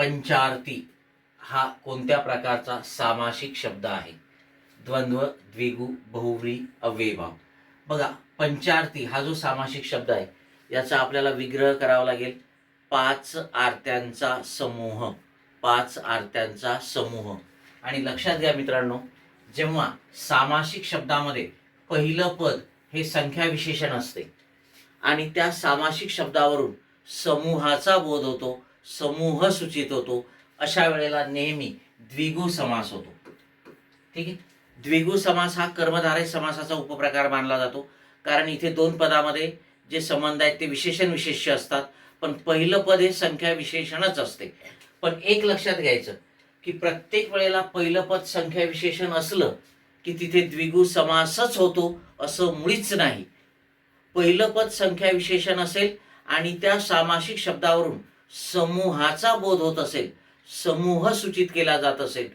पंचार्थी हा कोणत्या प्रकारचा सामासिक शब्द आहे? द्वंद्व द्विगु बहुव्री अव्ययभाव. बघा पंचार्थी हा जो सामासिक शब्द आहे याचा आपल्याला विग्रह करावा लागेल. पाच आरत्यांचा समूह. पाच आरत्यांचा समूह. आणि लक्षात घ्या मित्रांनो जेव्हा सामासिक शब्दामध्ये पहिलं पद हे संख्या विशेषण असते आणि त्या सामासिक शब्दावरून समूहाचा बोध होतो समूह सूचित होतो. अशा वेळेला नेहमी द्विगु समास होतो. ठीक आहे? द्विगु समास हा कर्मधारय समासाचा उपप्रकार मानला जातो. कारण इथे दोन पदामध्ये जे संबंध आहेत ते विशेषण विशेष्य असतात. पण पहिलं पद हे संख्या विशेषणच असते. पण एक लक्षात घ्यायचं की प्रत्येक वेळेला पहिलं पद संख्या विशेषण असलं की तिथे द्विगु समासच होतो असं मुळीच नाही. पहिलं पद संख्या विशेषण असेल आणि त्या सामासिक शब्दावरून समूहाचा बोध होत असेल समूह सूचित केला जात असेल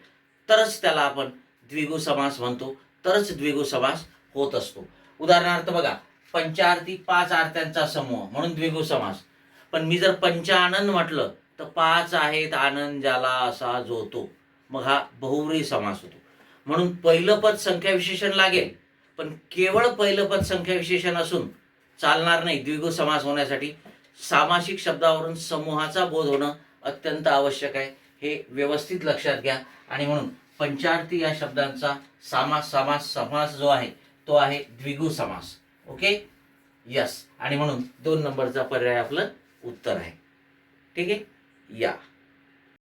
तरच त्याला आपण द्विगु समास म्हणतो तरच द्विगु समास होत असतो. उदाहरणार्थ बघा पंचार्थी पाच आरत्यांचा समूह म्हणून द्विगु समास पण मी जर पंचानंद म्हटलं तर पाच आहेत आनंद ज्याला असा जोतो. मग हा बहुव्रीही समास होतो. म्हणून पहिलं पद संख्या विशेषण लागेल पण केवळ पहिलं पद संख्या विशेषण असून चालणार नाही द्विगु समास होण्यासाठी. सामासिक शब्दावरून समूहाचा बोध होणं अत्यंत आवश्यक आहे. हे व्यवस्थित लक्षात घ्या. आणि म्हणून पंचार्थी या शब्दांचा सामास समास समास जो आहे तो आहे द्विगु समास. ओके? यस आणि म्हणून दोन नंबरचा पर्याय आपलं उत्तर आहे. ठीक आहे? या.